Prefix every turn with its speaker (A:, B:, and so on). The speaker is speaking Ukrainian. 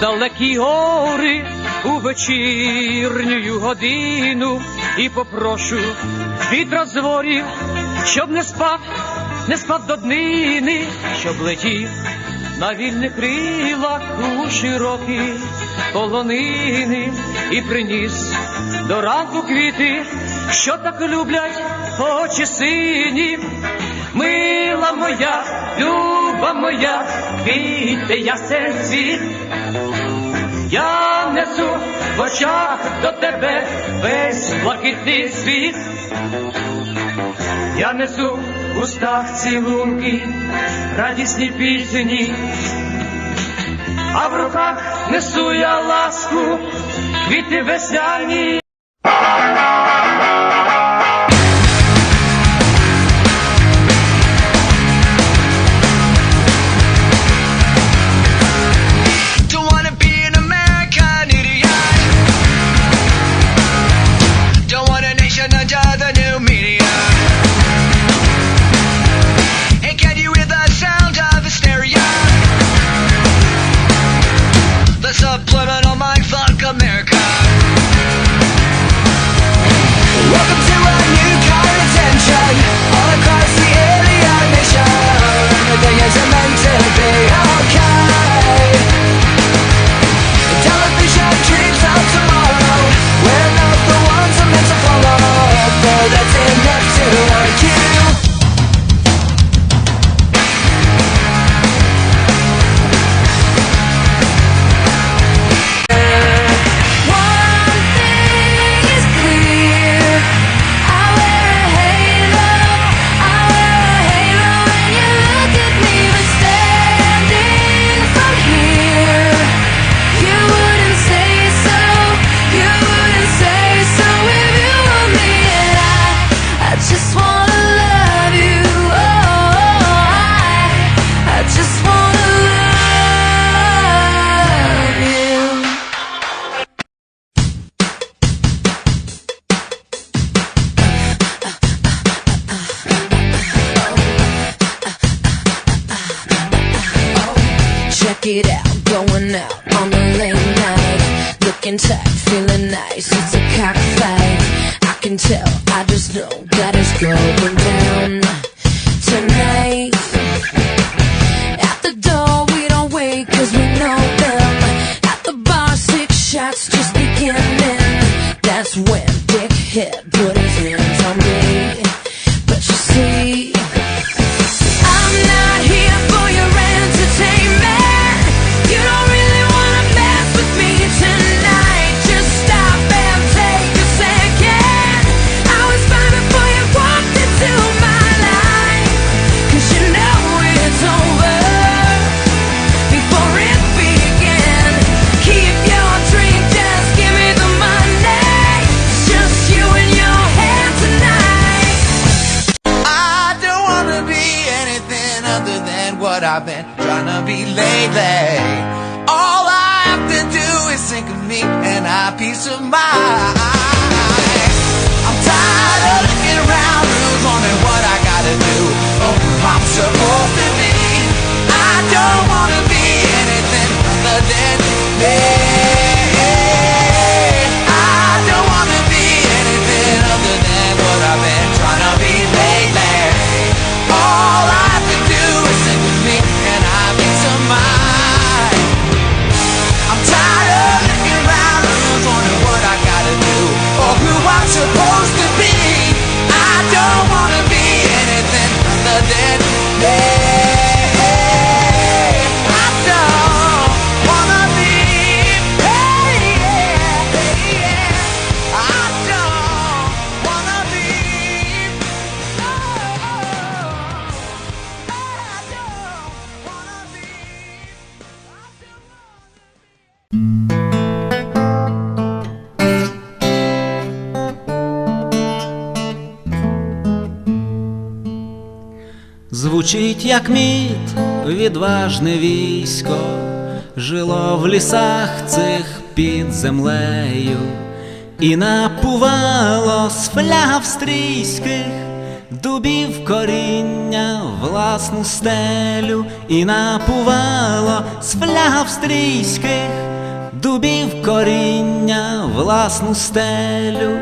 A: далекі гори у вечірню годину і попрошу вітра з ворів, щоб не спав, не спав до днини, щоб летів на вільних крилах у широкі полонини і приніс до ранку квіти, що так люблять очі сині. Мила моя, люба моя, квіти ясен світ. Я несу в очах до тебе весь блакитний світ. Я несу в устах цілунки, радісні пісні, а в руках несу я ласку, квіти весняні.
B: Check it out, going out on the late night. Looking tight, feeling nice. It's a cockfight. I can tell, I just know that it's going down tonight. At the door, we don't wait cause we know them. At the bar, six shots just beginning. That's when
C: I've been trying to be lately. All I have to do is think of me and I peace of mind
D: Звучить, як міт, відважне військо, жило в лісах цих під землею, і напувало з фляг австрійських дубів коріння власну стелю, і напувало з фляг австрійських дубів коріння, власну стелю.